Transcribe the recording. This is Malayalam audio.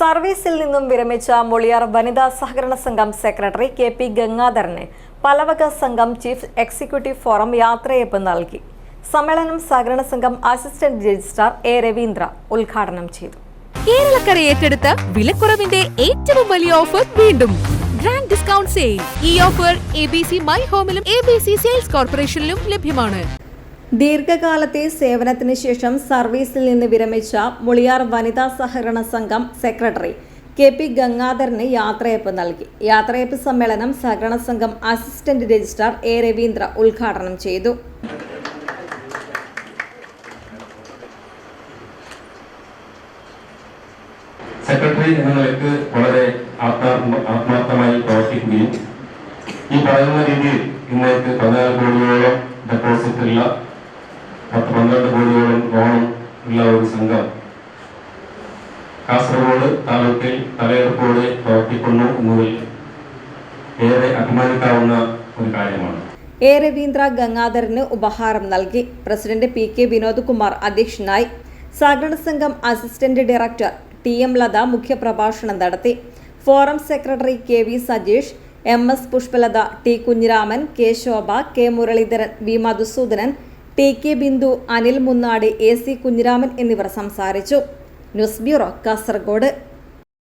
സർവീസിൽ നിന്നും വിരമിച്ച മൊളിയാർ വനിതാ സഹകരണ സംഘം സെക്രട്ടറി കെ പി ഗംഗാധരന് പലവക സംഘം ചീഫ് എക്സിക്യൂട്ടീവ് ഫോറം യാത്രയപ്പ് നൽകി. സമ്മേളനം സഹകരണ സംഘം അസിസ്റ്റന്റ് രജിസ്ട്രാർ എ രവീന്ദ്ര ഉദ്ഘാടനം ചെയ്തു. കേരളക്കര ഏറ്റെടുത്ത വിലക്കുറവിന്റെ ഏറ്റവും വലിയ ഓഫർ വീണ്ടും. ഗ്രാൻഡ് ഡിസ്കൗണ്ട് സെയിൽ ഈ offer A B C my ഹോമിലും A B C sales കോർപ്പറേഷനിലും ലഭ്യമാണ്. ദീർഘകാലത്തെ സേവനത്തിന് ശേഷം സർവീസിൽ നിന്ന് വിരമിച്ച മുളിയാർ വനിതാ സഹകരണ സംഘം സെക്രട്ടറി കെ പി ഗംഗാധരന് യാത്രയപ്പ് നൽകി. യാത്രയപ്പ് സമ്മേളനം സഹകരണ സംഘം അസിസ്റ്റന്റ് രജിസ്ട്രാർ എ രവീന്ദ്ര ഉദ്ഘാടനം ചെയ്തു. സെക്രട്ടറി എന്ന വളരെ ആത്മാർത്ഥമായി പ്രവർത്തിക്കുകയും ഈ പറയുന്ന രീതിയിൽ ഇന്നേക്ക് പതിനാല് കോടിയോളം ഡെപ്പോസിറ്റ് ഉള്ള പത്ത് പന്ത്രണ്ട് കോടിയോളം ഓണം ഉള്ള ഒരു സംഘം. കാസർഗോഡ് താലൂക്കിൽ തലയെടുപ്പോടെ പ്രവർത്തിക്കുന്നു എന്നതിൽ ഏറെ അഭിമാനിക്കാവുന്ന ഒരു കാര്യമാണ്. എ രവീന്ദ്ര ഗംഗാധരന് ഉപഹാരം നൽകി. President P K Vinod Kumar അധ്യക്ഷനായി സഹകരണ സംഘം assistant director T M Latha മുഖ്യപ്രഭാഷണം നടത്തി. Forum secretary K V Sajeesh M S Pushpalatha T Kunhiraman K Shobha K Muraleedharan V Madhusoodanan T K Bindu Anil Munnad A C Kunhiraman എന്നിവർ സംസാരിച്ചു. News bureau Kasaragod.